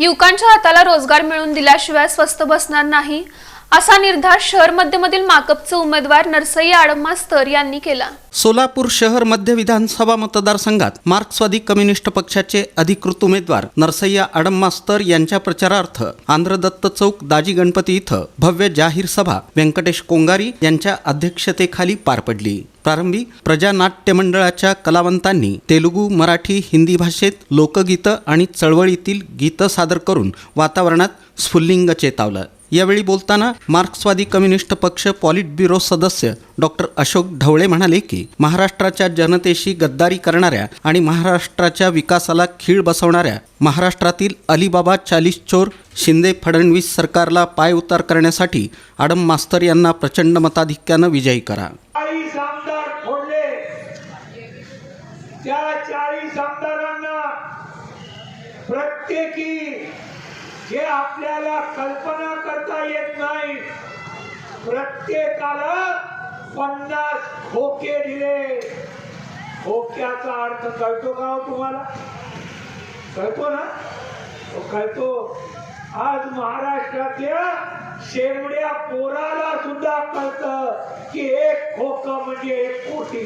युवकांच्या हाताला रोजगार मिळवून दिल्याशिवाय स्वस्त बसणार नाही. असा निर्धार शहर मध्यमधील माकपचे उमेदवार नरसई आडमास्तर यांनी केला. सोलापूर शहर मध्य विधानसभा मतदारसंघात मार्क्सवादी कम्युनिस्ट पक्षाचे अधिकृत उमेदवार नरसय्या आडमास्तर यांच्या प्रचारार्थ आंध्रदत्त चौक दाजी गणपती इथं भव्य जाहीर सभा व्यंकटेश कोंगारी यांच्या अध्यक्षतेखाली पार पडली. प्रारंभी प्रजा नाट्य मंडळाच्या कलावंतांनी तेलुगू मराठी हिंदी भाषेत लोकगीतं आणि चळवळीतील गीतं सादर करून वातावरणात स्फुल्लिंग चेतावलं. यावेळी बोलताना मार्क्सवादी कम्युनिस्ट पक्ष पॉलिट ब्युरो सदस्य डॉक्टर अशोक ढवळे म्हणाले की महाराष्ट्राच्या जनतेशी गद्दारी करणाऱ्या आणि महाराष्ट्राच्या विकासाला खीळ बसवणाऱ्या महाराष्ट्रातील अलिबाबा चालीस चोर शिंदे फडणवीस सरकारला पाय उतार करण्यासाठी आडम मास्तर यांना प्रचंड मताधिक्यानं विजयी करा. त्या चाळीस आमदारांना प्रत्येकी जे आपल्याला कल्पना करता येत नाही. प्रत्येकाला पन्नास खोके दिले. खोक्याचा अर्थ कळतो का हो तुम्हाला? कळतो ना? हो, कळतो. आज महाराष्ट्रातल्या शेवड्या पोराला सुद्धा कळत की एक खोक म्हणजे एक कोटी.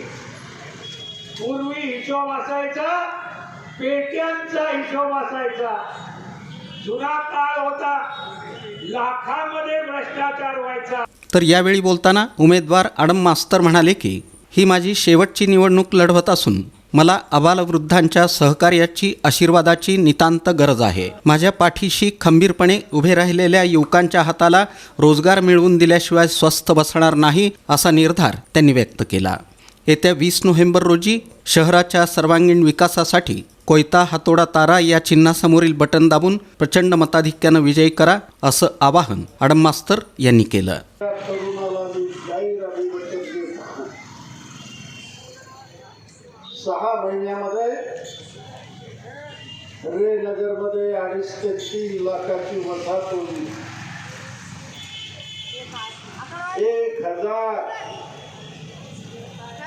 पूर्वी हिशोब असायचा पेट्यांचा हिशोब असायचा. जुना काळ होता. लाखामध्ये भ्रष्टाचार व्हायचा. तर यावेळी बोलताना उमेदवार आडम मास्तर म्हणाले की ही माझी शेवटची निवडणूक लढवत असून मला अबालवृद्धांच्या सहकार्याची आशीर्वादाची नितांत गरज आहे. माझ्या पाठीशी खंबीरपणे उभे राहिलेल्या युवकांच्या हाताला रोजगार मिळवून दिल्याशिवाय स्वस्थ बसणार नाही असा निर्धार त्यांनी व्यक्त केला. येत्या वीस नोव्हेंबर रोजी शहराच्या सर्वांगीण विकासासाठी कोयता हातोडा तारा या चिन्हासमोरील बटन दाबून प्रचंड मताधिक्यानं विजयी करा असं आवाहन आडम मास्तर यांनी केलं. सहा महिन्यामध्ये रे नगरमध्ये अडीच ते तीन लाखाची वसाहत होती एक हजार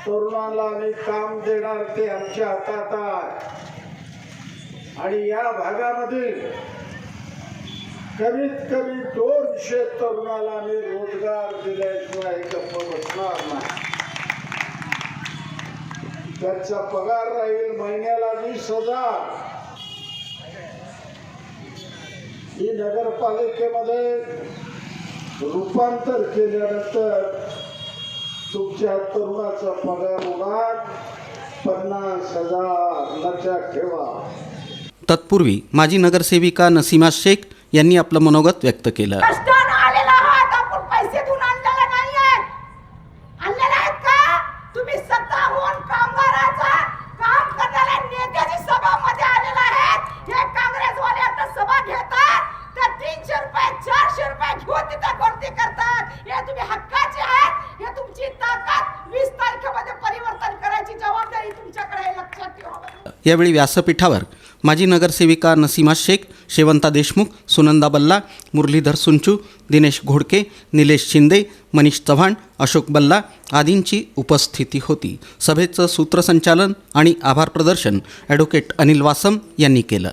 तरुणाला आम्ही काम देणार ते आमच्या हातात आहे. आणि या भागामध्ये कमीत कमी दोनशे तरुणाला आम्ही रोजगार दिल्याशिवाय गप्प बसणार नाही. त्यांचा पगार राहील महिन्याला वीस हजार. ही नगरपालिकेमध्ये रूपांतर केल्यानंतर तुमच्या तरुणाचा पगार होणार पन्नास हजार लक्षात ठेवा. तत्पूर्वी माजी नगरसेविका नसीमा शेख यांनी आपलं मनोगत व्यक्त केलं. पैसे देऊन आणलेला नाहीये. आणलेला आहेत का? तुम्ही स्वतःहून कामगाराचा यावेळी व्यासपीठावर माजी नगरसेविका नसीमा शेख शेवंता देशमुख सुनंदा बल्ला मुरलीधर सुंचू दिनेश घोडके निलेश शिंदे मनीष चव्हाण अशोक बल्ला आदींची उपस्थिती होती. सभेचं सूत्रसंचालन आणि आभार प्रदर्शन ॲडव्होकेट अनिल वासम यांनी केलं.